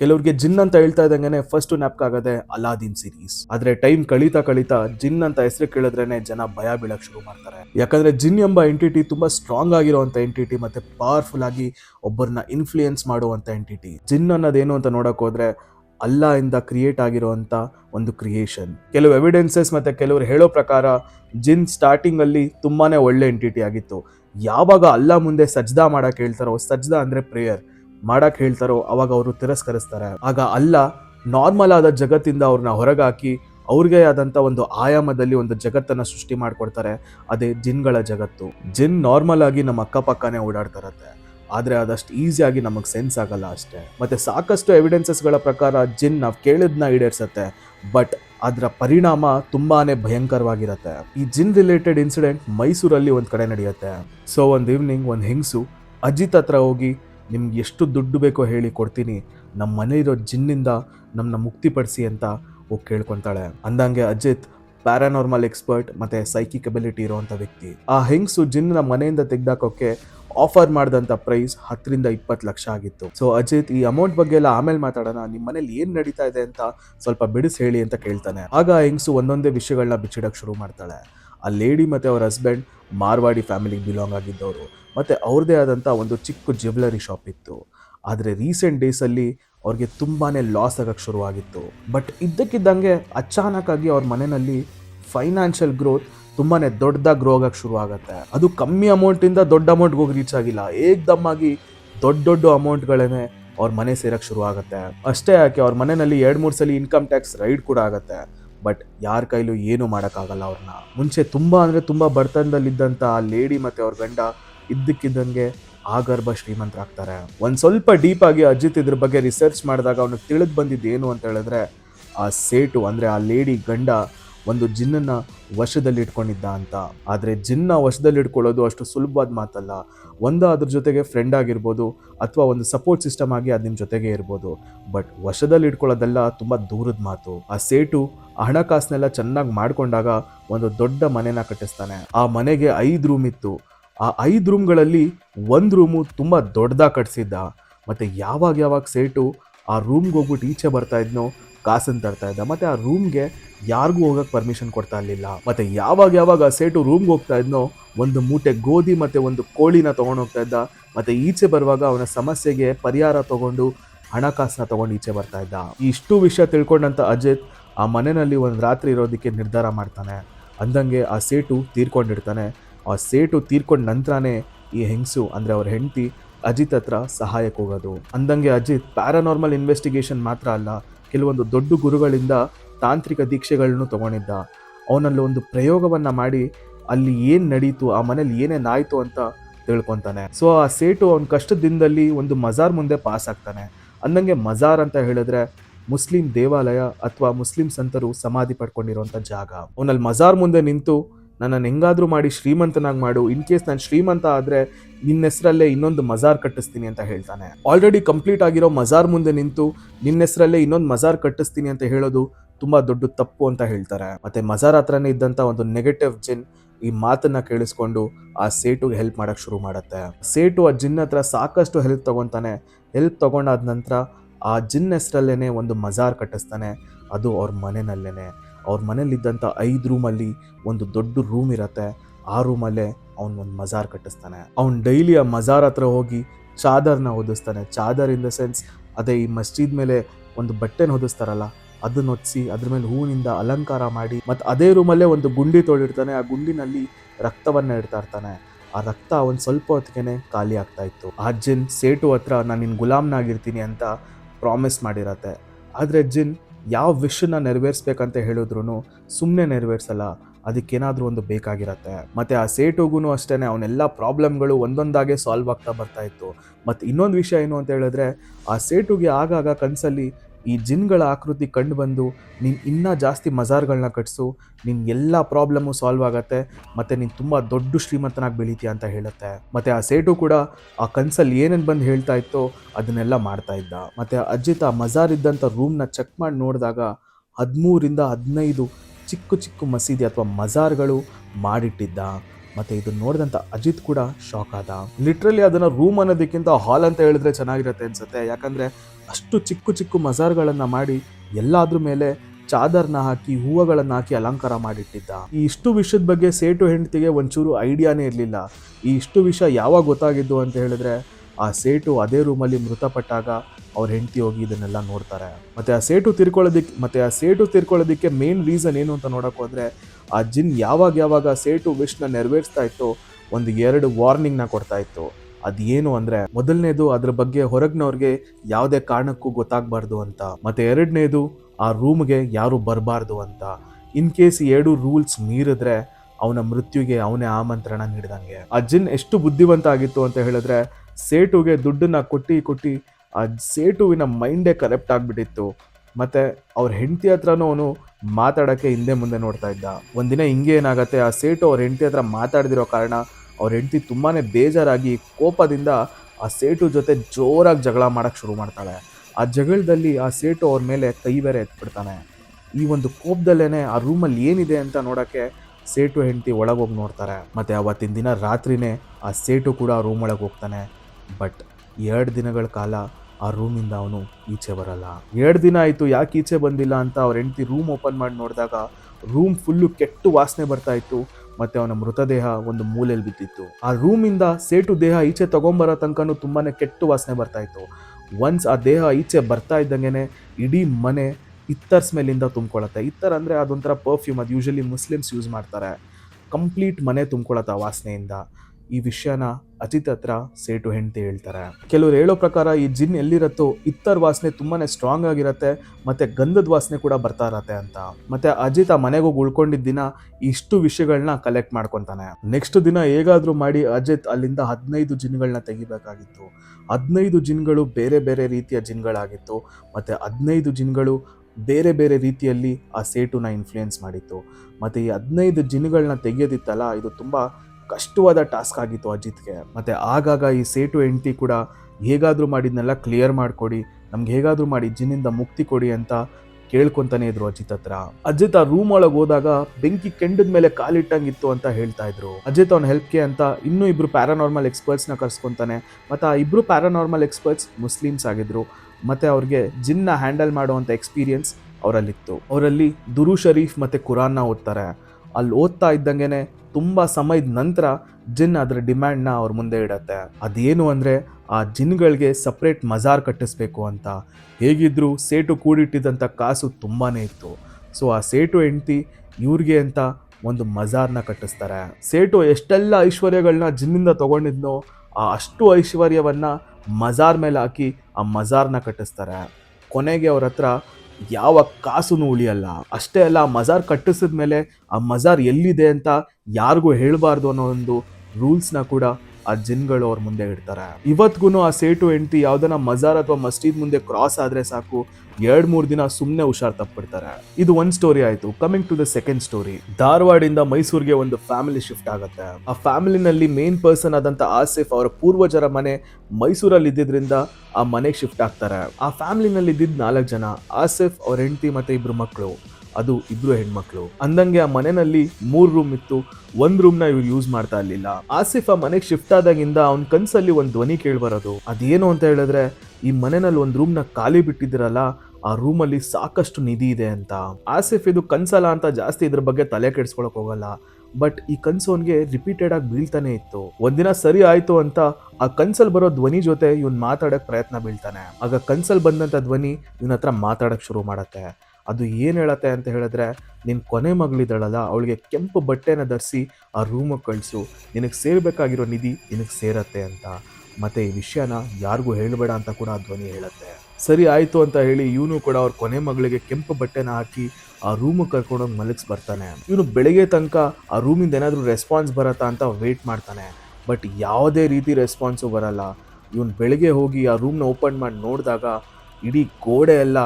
ಕೆಲವ್ರಿಗೆ ಜಿನ್ ಅಂತ ಹೇಳ್ತಾ ಇದ್ದಂಗೆ ಫಸ್ಟ್ ಆಗದೆ ಅಲಾದೀನ್ ಸೀರೀಸ್ ಆದ್ರೆ ಟೈಮ್ ಕಳೀತಾ ಕಳೀತಾ ಜಿನ್ ಅಂತ ಹೆಸರು ಕೇಳಿದ್ರೇನೆ ಜನ ಭಯ ಬೀಳಕ್ ಶುರು ಮಾಡ್ತಾರೆ. ಯಾಕಂದ್ರೆ ಜಿನ್ ಎಂಬ ಎಂಟಿಟಿ ತುಂಬಾ ಸ್ಟ್ರಾಂಗ್ ಆಗಿರುವಂತ ಎಂಟಿಟಿ ಮತ್ತೆ ಪವರ್ಫುಲ್ ಆಗಿ ಒಬ್ಬರನ್ನ ಇನ್ಫ್ಲೂಯೆನ್ಸ್ ಮಾಡುವಂತ ಎಂಟಿಟಿ ಜಿನ್ ಅನ್ನೋದೇನು ಅಂತ ನೋಡಕ್ ಹೋದ್ರೆ ಅಲ್ಲ ಇಂದ ಕ್ರಿಯೇಟ್ ಆಗಿರುವಂತ ಒಂದು ಕ್ರಿಯೇಷನ್ ಕೆಲವು ಎವಿಡೆನ್ಸಸ್ ಮತ್ತೆ ಕೆಲವರು ಹೇಳೋ ಪ್ರಕಾರ ಜಿನ್ ಸ್ಟಾರ್ಟಿಂಗ್ ಅಲ್ಲಿ ತುಂಬಾನೇ ಒಳ್ಳೆ ಎಂಟಿಟಿ ಆಗಿತ್ತು. ಯಾವಾಗ ಅಲ್ಲ ಮುಂದೆ ಸಜ್ದಾ ಮಾಡಕ್ ಹೇಳ್ತಾರೋ, ಸಜ್ದಾ ಅಂದ್ರೆ ಪ್ರೇಯರ್ ಮಾಡಕ್ ಹೇಳ್ತಾರೋ ಅವಾಗ ಅವರು ತಿರಸ್ಕರಿಸ್ತಾರೆ. ಆಗ ಅಲ್ಲ ನಾರ್ಮಲ್ ಆದ ಜಗತ್ತಿಂದ ಅವ್ರನ್ನ ಹೊರಗಾಕಿ ಅವ್ರಿಗೆ ಆದಂತ ಒಂದು ಆಯಾಮದಲ್ಲಿ ಒಂದು ಜಗತ್ತನ್ನ ಸೃಷ್ಟಿ ಮಾಡಿಕೊಡ್ತಾರೆ. ಅದೇ ಜಿನ್ಗಳ ಜಗತ್ತು. ಜಿನ್ ನಾರ್ಮಲ್ ಆಗಿ ನಮ್ಮ ಅಕ್ಕಪಕ್ಕನೇ ಓಡಾಡ್ತಾರತ್ತೆ. ಆದ್ರೆ ಅದಷ್ಟು ಈಸಿಯಾಗಿ ನಮಗೆ ಸೆನ್ಸ್ ಆಗಲ್ಲ ಅಷ್ಟೇ. ಮತ್ತೆ ಸಾಕಷ್ಟು ಎವಿಡೆನ್ಸಸ್ಗಳ ಪ್ರಕಾರ ಜಿನ್ ನಾವು ಕೇಳಿದ್ನ ಈಡೇರ್ಸತ್ತೆ. ಬಟ್ ಅದರ ಪರಿಣಾಮ ತುಂಬಾನೇ ಭಯಂಕರವಾಗಿರತ್ತೆ. ಈ ಜಿನ್ ರಿಲೇಟೆಡ್ ಇನ್ಸಿಡೆಂಟ್ ಮೈಸೂರಲ್ಲಿ ಒಂದು ಕಡೆ ನಡೆಯುತ್ತೆ. ಸೊ ಒಂದು ಈವ್ನಿಂಗ್ ಒಂದು ಹೆಂಗ್ಸು ಅಜಿತ್ ಹತ್ರ ಹೋಗಿ ನಿಮ್ಗೆ ಎಷ್ಟು ದುಡ್ಡು ಬೇಕೋ ಹೇಳಿ ಕೊಡ್ತೀನಿ. ನಮ್ಮ ಮನೆಯಿರೋ ಜಿನ್ನಿಂದ ನಮ್ಮನ್ನ ಮುಕ್ತಿಪಡಿಸಿ ಅಂತ ಹೋಗಿ ಕೇಳ್ಕೊತಾಳೆ. ಅಂದಂಗೆ ಅಜಿತ್ ಪ್ಯಾರಾನಾರ್ಮಲ್ ಎಕ್ಸ್ಪರ್ಟ್ ಮತ್ತು ಸೈಕಿಕ್ ಅಬಿಲಿಟಿ ಇರುವಂತ ವ್ಯಕ್ತಿ. ಆ ಹೆಂಗ್ಸು ಜಿನ್ನ ಮನೆಯಿಂದ ತೆಗ್ದಾಕೋಕ್ಕೆ ಆಫರ್ ಮಾಡಿದಂಥ ಪ್ರೈಸ್ ಹತ್ತರಿಂದ ಇಪ್ಪತ್ತು ಲಕ್ಷ ಆಗಿತ್ತು. ಸೊ ಅಜಿತ್, ಈ ಅಮೌಂಟ್ ಬಗ್ಗೆ ಎಲ್ಲ ಆಮೇಲೆ ಮಾತಾಡೋಣ. ನಿಮ್ಮ ಮನೇಲಿ ಏನು ನಡೀತಾ ಇದೆ ಅಂತ ಸ್ವಲ್ಪ ಬಿಡಿಸಿ ಹೇಳಿ ಅಂತ ಕೇಳ್ತಾನೆ. ಆಗ ಆ ಹೆಂಗಸು ಒಂದೊಂದೇ ವಿಷಯಗಳನ್ನ ಬಿಚ್ಚಿಡೋಕೆ ಶುರು ಮಾಡ್ತಾಳೆ. ಆ ಲೇಡಿ ಮತ್ತು ಅವ್ರ ಹಸ್ಬೆಂಡ್ ಮಾರ್ವಾಡಿ ಫ್ಯಾಮಿಲಿಗೆ ಬಿಲಾಂಗ್ ಆಗಿದ್ದವರು. ಮತ್ತೆ ಅವ್ರದೇ ಆದಂಥ ಒಂದು ಚಿಕ್ಕ ಜ್ಯುವೆಲರಿ ಶಾಪ್ ಇತ್ತು. ಆದರೆ ರೀಸೆಂಟ್ ಡೇಸಲ್ಲಿ ಅವ್ರಿಗೆ ತುಂಬಾ ಲಾಸ್ ಆಗಕ್ಕೆ ಶುರುವಾಗಿತ್ತು. ಬಟ್ ಇದ್ದಕ್ಕಿದ್ದಂಗೆ ಅಚಾನಕ್ಕಾಗಿ ಅವ್ರ ಮನೆಯಲ್ಲಿ ಫೈನಾನ್ಷಿಯಲ್ ಗ್ರೋತ್ ತುಂಬಾ ದೊಡ್ಡದಾಗಿ ಗ್ರೋ ಆಗಕ್ಕೆ ಶುರು ಆಗುತ್ತೆ ಅದು ಕಮ್ಮಿ ಅಮೌಂಟಿಂದ ದೊಡ್ಡ ಅಮೌಂಟ್ಗೆ ಹೋಗಿ ರೀಚ್ ಆಗಿಲ್ಲ. ಏಕ್ದಮ್ಮಾಗಿ ದೊಡ್ಡ ದೊಡ್ಡ ಅಮೌಂಟ್ಗಳೇ ಅವ್ರ ಮನೆ ಸೇರಕ್ಕೆ ಶುರು ಆಗುತ್ತೆ ಅಷ್ಟೇ ಯಾಕೆ ಅವ್ರ ಮನೆಯಲ್ಲಿ ಎರಡು, ಮೂರು ಸಲ ಇನ್ಕಮ್ ಟ್ಯಾಕ್ಸ್ ರೈಡ್ ಕೂಡ ಆಗುತ್ತೆ. ಬಟ್ ಯಾರ ಕೈಲೂ ಏನು ಮಾಡೋಕ್ಕಾಗಲ್ಲ ಅವ್ರನ್ನ ಮುಂಚೆ ತುಂಬ ಅಂದರೆ ತುಂಬ ಬಡತನದಲ್ಲಿದ್ದಂಥ ಆ ಲೇಡಿ ಮತ್ತು ಅವ್ರ ಗಂಡ ಇದ್ದಕ್ಕಿದ್ದಂಗೆ ಆಗರ್ಭ ಶ್ರೀಮಂತರಾಗ್ತಾರೆ. ಒಂದು ಸ್ವಲ್ಪ ಡೀಪ್ ಆಗಿ ಅಜಿತ್ ಇದ್ರ ಬಗ್ಗೆ ರಿಸರ್ಚ್ ಮಾಡಿದಾಗ ಅವನು ತಿಳಿದು ಬಂದಿದ್ದು ಏನು ಅಂತ ಹೇಳಿದ್ರೆ, ಆ ಸೇಟು ಅಂದರೆ ಆ ಲೇಡಿ ಗಂಡ ಒಂದು ಜಿನ್ನನ್ನ ವಶದಲ್ಲಿ ಇಟ್ಕೊಂಡಿದ್ದ ಅಂತ. ಆದರೆ ಜಿನ್ನ ವಶದಲ್ಲಿ ಇಟ್ಕೊಳ್ಳೋದು ಅಷ್ಟು ಸುಲಭವಾದ ಮಾತಲ್ಲ. ಒಂದ ಅದ್ರ ಜೊತೆಗೆ ಫ್ರೆಂಡ್ ಆಗಿರ್ಬೋದು ಅಥವಾ ಒಂದು ಸಪೋರ್ಟ್ ಸಿಸ್ಟಮ್ ಆಗಿ ಅದು ನಿಮ್ಮ ಜೊತೆಗೆ ಇರ್ಬೋದು. ಬಟ್ ವಶದಲ್ಲಿ ಇಟ್ಕೊಳ್ಳೋದೆಲ್ಲ ತುಂಬ ದೂರದ ಮಾತು. ಆ ಸೇಟು ಆ ಹಣಕಾಸನ್ನೆಲ್ಲ ಚೆನ್ನಾಗಿ ಮಾಡ್ಕೊಂಡಾಗ ಒಂದು ದೊಡ್ಡ ಮನೆನ ಕಟ್ಟಿಸ್ತಾನೆ. ಆ ಮನೆಗೆ ಐದು ರೂಮ್ ಇತ್ತು. ಆ ಐದು ರೂಮ್ಗಳಲ್ಲಿ ಒಂದು ರೂಮು ತುಂಬ ದೊಡ್ಡದಾಗಿ ಕಟ್ಸಿದ್ದ. ಮತ್ತು ಯಾವಾಗ ಯಾವಾಗ ಸೇಟು ಆ ರೂಮ್ಗೆ ಹೋಗ್ಬಿಟ್ಟು ಈಚೆ ಬರ್ತಾ ಇದ್ನೋ ಕಾಸನ್ನು ತರ್ತಾ ಇದ್ದ. ಮತ್ತು ಆ ರೂಮ್ಗೆ ಯಾರಿಗೂ ಹೋಗೋಕ್ಕೆ ಪರ್ಮಿಷನ್ ಕೊಡ್ತಾ ಇರಲಿಲ್ಲ. ಮತ್ತು ಯಾವಾಗ ಯಾವಾಗ ಆ ಸೇಟು ರೂಮ್ಗೆ ಹೋಗ್ತಾ ಇದ್ನೋ, ಒಂದು ಮೂಟೆ ಗೋಧಿ ಮತ್ತು ಒಂದು ಕೋಳಿನ ತೊಗೊಂಡು ಹೋಗ್ತಾ ಇದ್ದ. ಮತ್ತು ಈಚೆ ಬರುವಾಗ ಅವನ ಸಮಸ್ಯೆಗೆ ಪರಿಹಾರ ತೊಗೊಂಡು ಹಣಕಾಸನ್ನ ತೊಗೊಂಡು ಈಚೆ ಬರ್ತಾ ಇದ್ದ. ಇಷ್ಟು ವಿಷಯ ತಿಳ್ಕೊಂಡಂಥ ಅಜಿತ್ ಆ ಮನೆಯಲ್ಲಿ ಒಂದು ರಾತ್ರಿ ಇರೋದಕ್ಕೆ ನಿರ್ಧಾರ ಮಾಡ್ತಾನೆ. ಅಂದಂಗೆ ಆ ಸೇಟು ತೀರ್ಕೊಂಡಿರ್ತಾನೆ. ಆ ಸೇಟು ತೀರ್ಕೊಂಡ ನಂತರನೇ ಈ ಹೆಂಗಸು, ಅಂದರೆ ಅವ್ರ ಹೆಂಡತಿ ಅಜಿತ್ ಹತ್ರ ಸಹಾಯಕ್ಕೆ ಹೋಗೋದು. ಅಂದಂಗೆ ಅಜಿತ್ ಪ್ಯಾರಾನಾರ್ಮಲ್ ಇನ್ವೆಸ್ಟಿಗೇಷನ್ ಮಾತ್ರ ಅಲ್ಲ, ಕೆಲವೊಂದು ದೊಡ್ಡ ಗುರುಗಳಿಂದ ತಾಂತ್ರಿಕ ದೀಕ್ಷೆಗಳನ್ನು ತಗೊಂಡಿದ್ದ. ಅವನಲ್ಲಿ ಒಂದು ಪ್ರಯೋಗವನ್ನು ಮಾಡಿ ಅಲ್ಲಿ ಏನು ನಡೀತು, ಆ ಮನೇಲಿ ಏನೇನಾಯಿತು ಅಂತ ತಿಳ್ಕೊತಾನೆ. ಸೊ ಆ ಸೇಟು ಅವನ ಕಷ್ಟದ ದಿನದಲ್ಲಿ ಒಂದು ಮಜಾರ್ ಮುಂದೆ ಪಾಸ್ ಆಗ್ತಾನೆ. ಅಂದಂಗೆ ಮಜಾರ್ ಅಂತ ಹೇಳಿದ್ರೆ ಮುಸ್ಲಿಂ ದೇವಾಲಯ ಅಥವಾ ಮುಸ್ಲಿಂ ಸಂತರು ಸಮಾಧಿ ಪಡ್ಕೊಂಡಿರುವಂಥ ಜಾಗ. ಅವನಲ್ಲಿ ಮಜಾರ್ ಮುಂದೆ ನಿಂತು ನನ್ನನ್ನು ಹೆಂಗಾದರೂ ಮಾಡಿ ಶ್ರೀಮಂತನಾಗಿ ಮಾಡು. ಇನ್ ಕೇಸ್ ನಾನು ಶ್ರೀಮಂತ ಆದರೆ ನಿನ್ನ ಹೆಸರಲ್ಲೇ ಇನ್ನೊಂದು ಮಜಾರ್ ಕಟ್ಟಿಸ್ತೀನಿ ಅಂತ ಹೇಳ್ತಾನೆ. ಆಲ್ರೆಡಿ ಕಂಪ್ಲೀಟ್ ಆಗಿರೋ ಮಜಾರ್ ಮುಂದೆ ನಿಂತು ನಿನ್ನ ಹೆಸರಲ್ಲೇ ಇನ್ನೊಂದು ಮಜಾರ್ ಕಟ್ಟಿಸ್ತೀನಿ ಅಂತ ಹೇಳೋದು ತುಂಬಾ ದೊಡ್ಡ ತಪ್ಪು ಅಂತ ಹೇಳ್ತಾರೆ. ಮತ್ತೆ ಮಜಾರ್ ಹತ್ರನೇ ಇದ್ದಂಥ ಒಂದು ನೆಗೆಟಿವ್ ಜಿನ್ ಈ ಮಾತನ್ನ ಕೇಳಿಸ್ಕೊಂಡು ಆ ಸೇಟುಗೆ ಹೆಲ್ಪ್ ಮಾಡೋಕ್ಕೆ ಶುರು ಮಾಡುತ್ತೆ. ಸೇಟು ಆ ಜಿನ್ ಹತ್ರ ಸಾಕಷ್ಟು ಹೆಲ್ಪ್ ತೊಗೊತಾನೆ. ಹೆಲ್ಪ್ ತಗೊಂಡಾದ ನಂತರ ಆ ಜಿನ್ ಹೆಸರಲ್ಲೇ ಒಂದು ಮಜಾರ್ ಕಟ್ಟಿಸ್ತಾನೆ. ಅದು ಅವ್ರ ಮನೆಯಲ್ಲೇನೆ ಅವ್ರ ಮನೇಲಿದ್ದಂಥ ಐದು ರೂಮಲ್ಲಿ ಒಂದು ದೊಡ್ಡ ರೂಮ್ ಇರತ್ತೆ. ಆ ರೂಮಲ್ಲೇ ಅವ್ನು ಒಂದು ಮಜಾರ್ ಕಟ್ಟಿಸ್ತಾನೆ. ಅವ್ನು ಡೈಲಿ ಆ ಮಜಾರ್ ಹತ್ರ ಹೋಗಿ ಚಾದರ್ನ ಹೊದಿಸ್ತಾನೆ. ಚಾದರ್ ಇನ್ ದ ಸೆನ್ಸ್ ಅದೇ ಈ ಮಸ್ಜಿದ್ ಮೇಲೆ ಒಂದು ಬಟ್ಟೆನ ಹೊದಿಸ್ತಾರಲ್ಲ, ಅದನ್ನ ಒತ್ತಿಸಿ ಅದ್ರ ಮೇಲೆ ಹೂವಿನಿಂದ ಅಲಂಕಾರ ಮಾಡಿ ಮತ್ತು ಅದೇ ರೂಮಲ್ಲೇ ಒಂದು ಗುಂಡಿ ತೋಡಿರ್ತಾನೆ ಆ ಗುಂಡಿನಲ್ಲಿ ರಕ್ತವನ್ನ ಇಡ್ತಾ ಇರ್ತಾನೆ. ಆ ರಕ್ತ ಒಂದು ಸ್ವಲ್ಪ ಹೊತ್ತಿಗೆ ಖಾಲಿ ಆಗ್ತಾ ಇತ್ತು. ಆ ಜಿನ್ ಸೇಟು ಹತ್ರ ನಾನು ನಿನ್ನ ಗುಲಾಮ್ನಾಗಿರ್ತೀನಿ ಅಂತ ಪ್ರಾಮಿಸ್ ಮಾಡಿರತ್ತೆ. ಆದರೆ ಜಿನ್ ಯಾವ ವಿಷನ್ನ ನೆರವೇರಿಸ್ಬೇಕಂತ ಹೇಳಿದ್ರು ಸುಮ್ಮನೆ ನೆರವೇರಿಸಲ್ಲ. ಅದಕ್ಕೇನಾದರೂ ಒಂದು ಬೇಕಾಗಿರತ್ತೆ. ಮತ್ತು ಆ ಸೇಟುಗೂ ಅಷ್ಟೇ ಅವನೆಲ್ಲ ಪ್ರಾಬ್ಲಮ್ಗಳು ಒಂದೊಂದಾಗೆ ಸಾಲ್ವ್ ಆಗ್ತಾ ಬರ್ತಾ ಇತ್ತು. ಮತ್ತು ಇನ್ನೊಂದು ವಿಷಯ ಏನು ಅಂತ ಹೇಳಿದ್ರೆ, ಆ ಸೇಟುಗೆ ಆಗಾಗ ಕನಸಲ್ಲಿ ಈ ಜಿನ್ಗಳ ಆಕೃತಿ ಕಂಡು ಬಂದು ನೀನು ಇನ್ನೂ ಜಾಸ್ತಿ ಮಜಾರ್ಗಳನ್ನ ಕಟ್ಸು ನಿನ್ನ ಎಲ್ಲ ಪ್ರಾಬ್ಲಮ್ಮು ಸಾಲ್ವ್ ಆಗುತ್ತೆ, ಮತ್ತು ನೀನು ತುಂಬ ದೊಡ್ಡ ಶ್ರೀಮಂತನಾಗಿ ಬೆಳಿತೀಯ ಅಂತ ಹೇಳುತ್ತೆ. ಮತ್ತು ಆ ಸೇಟು ಕೂಡ ಆ ಕನ್ಸಲ್ಲಿ ಏನೇನು ಬಂದು ಹೇಳ್ತಾ ಇತ್ತೋ ಅದನ್ನೆಲ್ಲ ಮಾಡ್ತಾ ಇದ್ದ. ಮತ್ತು ಅಜಿತ್ ಆ ಮಜಾರ್ ಇದ್ದಂಥ ರೂಮ್ನ ಚೆಕ್ ಮಾಡಿ ನೋಡಿದಾಗ ಹದಿಮೂರಿಂದ ಹದಿನೈದು ಚಿಕ್ಕ ಚಿಕ್ಕ ಮಸೀದಿ ಅಥವಾ ಮಜಾರ್ಗಳು ಮಾಡಿಟ್ಟಿದ್ದ. ಮತ್ತೆ ಇದನ್ನ ನೋಡಿದಂತ ಅಜಿತ್ ಕೂಡ ಶಾಕ್ ಆದ. ಲಿಟ್ರಲಿ ಅದನ್ನ ರೂಮ್ ಅನ್ನೋದಕ್ಕಿಂತ ಹಾಲ್ ಅಂತ ಹೇಳಿದ್ರೆ ಚೆನ್ನಾಗಿರುತ್ತೆ ಅನ್ಸುತ್ತೆ. ಯಾಕಂದ್ರೆ ಅಷ್ಟು ಚಿಕ್ಕ ಚಿಕ್ಕ ಮಜಾರ್ಗಳನ್ನ ಮಾಡಿ ಎಲ್ಲಾದ್ರ ಮೇಲೆ ಚಾದರ್ನ ಹಾಕಿ, ಹೂವಗಳನ್ನು ಹಾಕಿ ಅಲಂಕಾರ ಮಾಡಿಟ್ಟಿದ್ದ. ಈ ಇಷ್ಟು ವಿಷಯದ ಬಗ್ಗೆ ಸೇಟು ಹೆಂಡತಿಗೆ ಒಂಚೂರು ಐಡಿಯಾನೇ ಇರಲಿಲ್ಲ. ಈ ಇಷ್ಟು ವಿಷಯ ಯಾವಾಗ ಗೊತ್ತಾಗಿದ್ದು ಅಂತ ಹೇಳಿದ್ರೆ ಆ ಸೇಟು ಅದೇ ರೂಮಲ್ಲಿ ಮೃತಪಟ್ಟಾಗ ಅವ್ರ ಹೆಂಡತಿ ಹೋಗಿ ಇದನ್ನೆಲ್ಲ ನೋಡ್ತಾರೆ. ಮತ್ತೆ ಆ ಸೇಟು ತಿರ್ಕೊಳ್ಳೋದಿಕ್ಕೆ ಮತ್ತೆ ಆ ಸೇಟು ತಿರ್ಕೊಳ್ಳೋದಿಕ್ಕೆ ಮೇನ್ ರೀಸನ್ ಏನು ಅಂತ ನೋಡಕ್ ಹೋದ್ರೆ ಆ ಜಿನ್ ಯಾವಾಗ ಯಾವಾಗ ಸೇಟು ವಿಶ್ನ ನೆರವೇರಿಸ್ತಾ ಇತ್ತು ಒಂದು ಎರಡು ವಾರ್ನಿಂಗ್ನ ಕೊಡ್ತಾ ಇತ್ತು. ಅದೇನು ಅಂದ್ರೆ ಮೊದಲನೇದು ಅದ್ರ ಬಗ್ಗೆ ಹೊರಗ್ನವ್ರಿಗೆ ಯಾವುದೇ ಕಾರಣಕ್ಕೂ ಗೊತ್ತಾಗಬಾರ್ದು ಅಂತ. ಮತ್ತೆ ಎರಡನೇದು ಆ ರೂಮ್ಗೆ ಯಾರು ಬರಬಾರ್ದು ಅಂತ. ಇನ್ ಕೇಸ್ ಎರಡು ರೂಲ್ಸ್ ಮೀರಿದ್ರೆ ಅವನ ಮೃತ್ಯುಗೆ ಅವನೇ ಆಮಂತ್ರಣ ನೀಡಿದಂಗೆ. ಆ ಜಿನ್ ಎಷ್ಟು ಬುದ್ಧಿವಂತ ಆಗಿತ್ತು ಅಂತ ಹೇಳಿದ್ರೆ ಸೇಟುಗೆ ದುಡ್ಡನ್ನ ಕೊಟ್ಟಿ ಕೊಟ್ಟಿ ಆ ಸೇಟುವಿನ ಮೈಂಡೇ ಕರೆಕ್ಟ್ ಆಗಿಬಿಟ್ಟಿತ್ತು. ಮತ್ತೆ ಅವ್ರ ಹೆಂಡತಿ ಹತ್ರನೂ ಅವನು ಮಾತಾಡೋಕ್ಕೆ ಹಿಂದೆ ಮುಂದೆ ನೋಡ್ತಾ ಇದ್ದ. ಒಂದಿನ ಹಿಂಗೆ ಏನಾಗುತ್ತೆ, ಆ ಸೇಟು ಅವ್ರ ಹೆಂಡತಿ ಹತ್ರ ಮಾತಾಡ್ದಿರೋ ಕಾರಣ ಅವ್ರ ಹೆಂಡತಿ ತುಂಬಾ ಬೇಜಾರಾಗಿ ಕೋಪದಿಂದ ಆ ಸೇಟು ಜೊತೆ ಜೋರಾಗಿ ಜಗಳ ಮಾಡೋಕ್ಕೆ ಶುರು ಮಾಡ್ತಾಳೆ. ಆ ಜಗಳದಲ್ಲಿ ಆ ಸೇಟು ಅವ್ರ ಮೇಲೆ ಕೈ ಬೇರೆ ಎತ್ಬಿಡ್ತಾನೆ. ಈ ಒಂದು ಕೋಪದಲ್ಲೇ ಆ ರೂಮಲ್ಲಿ ಏನಿದೆ ಅಂತ ನೋಡೋಕ್ಕೆ ಸೇಟು ಹೆಂಡತಿ ಒಳಗೋಗಿ ನೋಡ್ತಾರೆ. ಮತ್ತು ಅವತ್ತಿನ ದಿನ ರಾತ್ರಿನೇ ಆ ಸೇಟು ಕೂಡ ರೂಮ್ ಒಳಗೆ ಹೋಗ್ತಾನೆ. ಬಟ್ ಎರಡು ದಿನಗಳ ಕಾಲ ಆ ರೂಮಿಂದ ಅವನು ಈಚೆ ಬರಲ್ಲ. ಎರಡು ದಿನ ಆಯಿತು ಯಾಕೆ ಈಚೆ ಬಂದಿಲ್ಲ ಅಂತ ಅವ್ರ ಹೆಂಡತಿ ರೂಮ್ ಓಪನ್ ಮಾಡಿ ನೋಡಿದಾಗ ರೂಮ್ ಫುಲ್ಲು ಕೆಟ್ಟು ವಾಸನೆ ಬರ್ತಾ ಇತ್ತು, ಮತ್ತೆ ಅವನ ಮೃತದೇಹ ಒಂದು ಮೂಲೆಯಲ್ಲಿ ಬಿದ್ದಿತ್ತು. ಆ ರೂಮಿಂದ ಸೇಟು ದೇಹ ಈಚೆ ತಗೊಂಬರೋ ತನಕನೂ ತುಂಬಾನೇ ಕೆಟ್ಟು ವಾಸನೆ ಬರ್ತಾ ಇತ್ತು. ಒನ್ಸ್ ಆ ದೇಹ ಈಚೆ ಬರ್ತಾ ಇದ್ದಂಗೆ ಇಡೀ ಮನೆ ಇತ್ತರ್ ಸ್ಮೆಲ್ಲಿಂದ ತುಂಬ್ಕೊಳತ್ತೆ ಇತ್ತರ್ ಅಂದರೆ ಅದೊಂಥರ ಪರ್ಫ್ಯೂಮ್ ಅದು ಯೂಶಲಿ ಮುಸ್ಲಿಮ್ಸ್ ಯೂಸ್ ಮಾಡ್ತಾರೆ. ಕಂಪ್ಲೀಟ್ ಮನೆ ತುಂಬ್ಕೊಳತ್ತೆ ಆ ವಾಸನೆಯಿಂದ. ಈ ವಿಷಯನ ಅಜಿತ್ ಹತ್ರ ಸೇಟು ಹೆಂಡತಿ ಹೇಳ್ತಾರೆ. ಕೆಲವರು ಹೇಳೋ ಪ್ರಕಾರ ಈ ಜಿನ್ ಎಲ್ಲಿರತ್ತೋ ಇತ್ತರ್ ವಾಸನೆ ತುಂಬಾನೇ ಸ್ಟ್ರಾಂಗ್ ಆಗಿರತ್ತೆ, ಮತ್ತೆ ಗಂಧದ ವಾಸನೆ ಕೂಡ ಬರ್ತಾ ಇರತ್ತೆ ಅಂತ. ಮತ್ತೆ ಅಜಿತ್ ಆ ಮನೆಗೆ ಹೋಗಿ ಉಳ್ಕೊಂಡಿದ್ದ ದಿನ ಇಷ್ಟು ವಿಷಯಗಳನ್ನ ಕಲೆಕ್ಟ್ ಮಾಡ್ಕೊತಾನೆ. ನೆಕ್ಸ್ಟ್ ದಿನ ಹೇಗಾದ್ರೂ ಮಾಡಿ ಅಜಿತ್ ಅಲ್ಲಿಂದ ಹದಿನೈದು ಜಿನ್ಗಳನ್ನ ತೆಗಿಬೇಕಾಗಿತ್ತು. ಹದಿನೈದು ಜಿನ್ಗಳು ಬೇರೆ ಬೇರೆ ರೀತಿಯ ಜಿನ್ಗಳಾಗಿತ್ತು. ಮತ್ತೆ ಹದಿನೈದು ಜಿನ್ಗಳು ಬೇರೆ ಬೇರೆ ರೀತಿಯಲ್ಲಿ ಆ ಸೇಟುನ ಇನ್ಫ್ಲುಯೆನ್ಸ್ ಮಾಡಿತ್ತು. ಮತ್ತೆ ಈ ಹದಿನೈದು ಜಿನ್ಗಳನ್ನ ತೆಗೆಯೋದಿತ್ತಲ್ಲ ಇದು ತುಂಬಾ ಕಷ್ಟವಾದ ಟಾಸ್ಕ್ ಆಗಿತ್ತು ಅಜಿತ್ಗೆ. ಮತ್ತು ಆಗಾಗ ಈ ಸೇಟು ಹೆಂಡ್ತಿ ಕೂಡ ಹೇಗಾದರೂ ಮಾಡಿದ್ನೆಲ್ಲ ಕ್ಲಿಯರ್ ಮಾಡಿಕೊಡಿ, ನಮ್ಗೆ ಹೇಗಾದರೂ ಮಾಡಿ ಜಿನ್ನಿಂದ ಮುಕ್ತಿ ಕೊಡಿ ಅಂತ ಕೇಳ್ಕೊತಾನೆ ಇದ್ರು ಅಜಿತ್ ಹತ್ರ. ಅಜಿತ್ ಆ ರೂಮ್ ಒಳಗೆ ಹೋದಾಗ ಬೆಂಕಿ ಕೆಂಡದ ಮೇಲೆ ಕಾಲಿಟ್ಟಂಗಿತ್ತು ಅಂತ ಹೇಳ್ತಾ ಇದ್ರು. ಅಜಿತ್ ಅವ್ನ ಹೆಲ್ಪ್ಗೆ ಅಂತ ಇನ್ನೂ ಇಬ್ರು ಪ್ಯಾರಾನಾರ್ಮಲ್ ಎಕ್ಸ್ಪರ್ಟ್ಸ್ನ ಕರ್ಸ್ಕೊತಾನೆ. ಮತ್ತು ಆ ಇಬ್ರು ಪ್ಯಾರಾನಾರ್ಮಲ್ ಎಕ್ಸ್ಪರ್ಟ್ಸ್ ಮುಸ್ಲಿಮ್ಸ್ ಆಗಿದ್ರು. ಮತ್ತೆ ಅವ್ರಿಗೆ ಜಿನ್ನ ಹ್ಯಾಂಡಲ್ ಮಾಡುವಂಥ ಎಕ್ಸ್ಪೀರಿಯನ್ಸ್ ಅವರಲ್ಲಿತ್ತು. ಅವರಲ್ಲಿ ದುರು ಶರೀಫ್ ಮತ್ತೆ ಕುರಾನ್ನ ಓದ್ತಾರೆ. ಅಲ್ಲಿ ಓದ್ತಾ ಇದ್ದಂಗೆನೆ ತುಂಬ ಸಮಯದ ನಂತರ ಜಿನ್ ಅದರ ಡಿಮ್ಯಾಂಡ್ನ ಅವ್ರ ಮುಂದೆ ಇಡತ್ತೆ. ಅದೇನು ಅಂದರೆ ಆ ಜಿನ್ಗಳಿಗೆ ಸಪ್ರೇಟ್ ಮಜಾರ್ ಕಟ್ಟಿಸ್ಬೇಕು ಅಂತ. ಹೇಗಿದ್ದರೂ ಸೇಟು ಕೂಡಿಟ್ಟಿದ್ದಂಥ ಕಾಸು ತುಂಬಾ ಇತ್ತು. ಸೊ, ಆ ಸೇಟು ಹೆಂಡ್ತಿ ಇವ್ರಿಗೆ ಅಂತ ಒಂದು ಮಜಾರ್ನ ಕಟ್ಟಿಸ್ತಾರೆ. ಸೇಟು ಎಷ್ಟೆಲ್ಲ ಐಶ್ವರ್ಯಗಳನ್ನ ಜಿನ್ನಿಂದ ತಗೊಂಡಿದ್ನೋ ಆ ಅಷ್ಟು ಐಶ್ವರ್ಯವನ್ನು ಮಜಾರ್ ಮೇಲೆ ಹಾಕಿ ಆ ಮಜಾರ್ನ ಕಟ್ಟಿಸ್ತಾರೆ. ಕೊನೆಗೆ ಅವ್ರ ಹತ್ರ ಯಾವ ಕಾಸುನು ಉಳಿಯಲ್ಲ. ಅಷ್ಟೇ ಅಲ್ಲ, ಮಜಾರ್ ಕಟ್ಟಿಸಿದ ಮೇಲೆ ಆ ಮಜಾರ್ ಎಲ್ಲಿದೆ ಅಂತ ಯಾರಿಗೂ ಹೇಳಬಾರ್ದು ಅನ್ನೋ ಒಂದು ರೂಲ್ಸ್ನ ಕೂಡ ಆ ಜಿನ್ಗಳು ಅವ್ರ ಮುಂದೆ ಇಡ್ತಾರೆ. ಇವತ್ಗೂ ಆ ಸೇಟು ಹೆಂಡತಿ ಯಾವ್ದನ ಮಜಾರ್ ಅಥವಾ ಮಸ್ಜಿದ್ ಮುಂದೆ ಕ್ರಾಸ್ ಆದ್ರೆ ಸಾಕು, ಎರಡ್ ಮೂರ್ ದಿನ ಸುಮ್ಮನೆ ಹುಷಾರ್ ತಪ್ಪಿಡ್ತಾರೆ. ಇದು ಒಂದ್ ಸ್ಟೋರಿ ಆಯ್ತು. Coming to the second story ಧಾರವಾಡಿಂದ ಮೈಸೂರಿಗೆ ಒಂದು ಫ್ಯಾಮಿಲಿ ಶಿಫ್ಟ್ ಆಗುತ್ತೆ. ಆ ಫ್ಯಾಮಿಲಿನಲ್ಲಿ ಮೇನ್ ಪರ್ಸನ್ ಆದಂತ ಆಸಿಫ್ ಅವರ ಪೂರ್ವಜರ ಮನೆ ಮೈಸೂರಲ್ಲಿ ಇದ್ದಿದ್ರಿಂದ ಆ ಮನೆಗೆ ಶಿಫ್ಟ್ ಆಗ್ತಾರೆ. ಆ ಫ್ಯಾಮಿಲಿನಲ್ಲಿ ಇದ್ದಿದ್ ನಾಲ್ಕು ಜನ, ಆಸಿಫ್ ಅವ್ರ ಹೆಂಡತಿ ಮತ್ತೆ ಇಬ್ರು ಮಕ್ಕಳು ಅದು ಇಬ್ರು ಹೆಣ್ಮಕ್ಳು. ಅಂದಂಗೆ ಆ ಮನೆಯಲ್ಲಿ ಮೂರ್ ರೂಮ್ ಇತ್ತು, ಒಂದ್ ರೂಮ್ನ ಇವ್ರು ಯೂಸ್ ಮಾಡ್ತಾ ಇರ್ಲಿಲ್ಲ. ಆಸಿಫ್ ಆ ಮನೆಗೆ ಶಿಫ್ಟ್ ಆದಾಗಿಂದ ಅವ್ನ ಕನ್ಸಲ್ಲಿ ಒಂದ್ ಧ್ವನಿ ಕೇಳ್ಬರೋದು. ಅದೇನು ಅಂತ ಹೇಳಿದ್ರೆ, ಈ ಮನೆಯಲ್ಲಿ ಒಂದ್ ರೂಮ್ನ ಖಾಲಿ ಬಿಟ್ಟಿದ್ದೀರಲ್ಲ, ಆ ರೂಮ್ ಅಲ್ಲಿ ಸಾಕಷ್ಟು ನಿಧಿ ಇದೆ ಅಂತ. ಆಸಿಫ್ ಇದು ಕನ್ಸಲ್ಲ ಅಂತ ಜಾಸ್ತಿ ಇದ್ರ ಬಗ್ಗೆ ತಲೆ ಕೆಡಿಸ್ಕೊಳಕ್ ಹೋಗಲ್ಲ. ಬಟ್ ಈ ಕನ್ಸು ಅವನ್ಗೆ ರಿಪೀಟೆಡ್ ಆಗಿ ಬೀಳ್ತಾನೆ ಇತ್ತು. ಒಂದಿನ ಸರಿ ಆಯ್ತು ಅಂತ ಆ ಕನ್ಸಲ್ ಬರೋ ಧ್ವನಿ ಜೊತೆ ಇವ್ನ್ ಮಾತಾಡಕ್ ಪ್ರಯತ್ನ ಬೀಳ್ತಾನೆ. ಆಗ ಕನ್ಸಲ್ ಬಂದಂತ ಧ್ವನಿ ಇವನ ಹತ್ರ ಮಾತಾಡಕ್ ಶುರು ಮಾಡತ್ತೆ. ಅದು ಏನು ಹೇಳತ್ತೆ ಅಂತ ಹೇಳಿದ್ರೆ ನಿನ್ನ ಕೊನೆ ಮಗಳಿದ್ದಾಳಲ್ಲ, ಅವಳಿಗೆ ಕೆಂಪು ಬಟ್ಟೆನ ಧರಿಸಿ ಆ ರೂಮಿಗೆ ಕಳಿಸು. ನಿನಗೆ ಸೇರಬೇಕಾಗಿರೋ ನಿಧಿ ನಿನಗೆ ಸೇರತ್ತೆ ಅಂತ. ಮತ್ತು ಈ ವಿಷಯನ ಯಾರಿಗೂ ಹೇಳಬೇಡ ಅಂತ ಕೂಡ ಧ್ವನಿ ಹೇಳುತ್ತೆ. ಸರಿ ಆಯಿತು ಅಂತ ಹೇಳಿ ಇವನು ಕೂಡ ಅವ್ರ ಕೊನೆ ಮಗಳಿಗೆ ಕೆಂಪು ಬಟ್ಟೆನ ಹಾಕಿ ಆ ರೂಮಿಗೆ ಕರ್ಕೊಂಡೋಗಿ ಮಲಗಿಸ್ ಬರ್ತಾನೆ. ಇವನು ಬೆಳಗ್ಗೆ ತನಕ ಆ ರೂಮಿಂದ ಏನಾದರೂ ರೆಸ್ಪಾನ್ಸ್ ಬರತ್ತಾ ಅಂತ ವೇಟ್ ಮಾಡ್ತಾನೆ. ಬಟ್ ಯಾವುದೇ ರೀತಿ ರೆಸ್ಪಾನ್ಸು ಬರಲ್ಲ. ಇವನು ಬೆಳಗ್ಗೆ ಹೋಗಿ ಆ ರೂಮ್ನ ಓಪನ್ ಮಾಡಿ ನೋಡಿದಾಗ ಇಡೀ ಗೋಡೆ ಎಲ್ಲ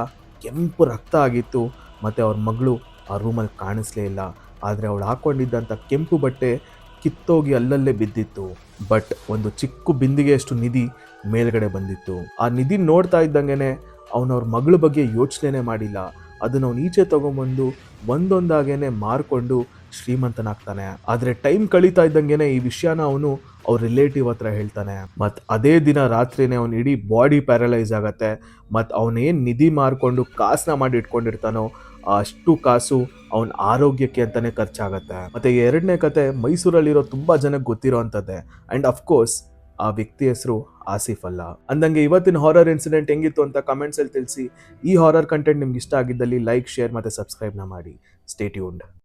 ಕೆಂಪು ರಕ್ತ ಆಗಿತ್ತು. ಮತ್ತು ಅವ್ರ ಮಗಳು ಆ ರೂಮಲ್ಲಿ ಕಾಣಿಸ್ಲೇ ಇಲ್ಲ. ಆದರೆ ಅವಳು ಹಾಕ್ಕೊಂಡಿದ್ದಂಥ ಕೆಂಪು ಬಟ್ಟೆ ಕಿತ್ತೋಗಿ ಅಲ್ಲಲ್ಲೇ ಬಿದ್ದಿತ್ತು. ಬಟ್ ಒಂದು ಚಿಕ್ಕ ಬಿಂದಿಗೆಯಷ್ಟು ನಿಧಿ ಮೇಲ್ಗಡೆ ಬಂದಿತ್ತು. ಆ ನಿಧಿ ನೋಡ್ತಾ ಇದ್ದಂಗೆ ಅವನವ್ರ ಮಗಳ ಬಗ್ಗೆ ಯೋಚನೆ ಮಾಡಿಲ್ಲ. ಅದನ್ನು ಅವ್ನು ಈಚೆ ತಗೊಂಬಂದು ಒಂದೊಂದಾಗೇನೆ ಮಾರ್ಕೊಂಡು ಶ್ರೀಮಂತನಾಗ್ತಾನೆ. ಆದರೆ ಟೈಮ್ ಕಳೀತಾ ಇದ್ದಂಗೆ ಈ ವಿಷಯನ ಅವನು ಅವ್ರ ರಿಲೇಟಿವ್ ಹತ್ರ ಹೇಳ್ತಾನೆ, ಮತ್ ಅದೇ ದಿನ ರಾತ್ರಿನೇ ಅವ್ನ ಇಡೀ ಬಾಡಿ ಪ್ಯಾರಲೈಸ್ ಆಗತ್ತೆ, ಮತ್ ಏನು ನಿಧಿ ಮಾರ್ಕೊಂಡು ಕಾಸನ್ನ ಮಾಡಿ ಇಟ್ಕೊಂಡಿರ್ತಾನೋ, ಅಷ್ಟು ಕಾಸು ಅವನ ಆರೋಗ್ಯಕ್ಕೆ ಅಂತಾನೆ ಖರ್ಚಾಗತ್ತೆ. ಮತ್ತೆ ಎರಡನೇ ಕತೆ ಮೈಸೂರಲ್ಲಿರೋ ತುಂಬಾ ಜನಕ್ಕೆ ಗೊತ್ತಿರೋ ಅಂಥದ್ದೇ. ಅಂಡ್ ಅಫ್ಕೋರ್ಸ್ ಆ ವ್ಯಕ್ತಿ ಹೆಸರು ಆಸಿಫ್ ಅಲ್ಲ. ಅಂದಂಗೆ ಇವತ್ತಿನ ಹಾರರ್ ಇನ್ಸಿಡೆಂಟ್ ಹೆಂಗಿತ್ತು ಅಂತ ಕಮೆಂಟ್ಸಲ್ಲಿ ತಿಳಿಸಿ. ಈ ಹಾರರ್ ಕಂಟೆಂಟ್ ನಿಮ್ಗೆ ಇಷ್ಟ ಆಗಿದ್ದಲ್ಲಿ ಲೈಕ್ ಶೇರ್ ಮತ್ತೆ ಸಬ್ಸ್ಕ್ರೈಬ್ನ ಮಾಡಿ. Stay tuned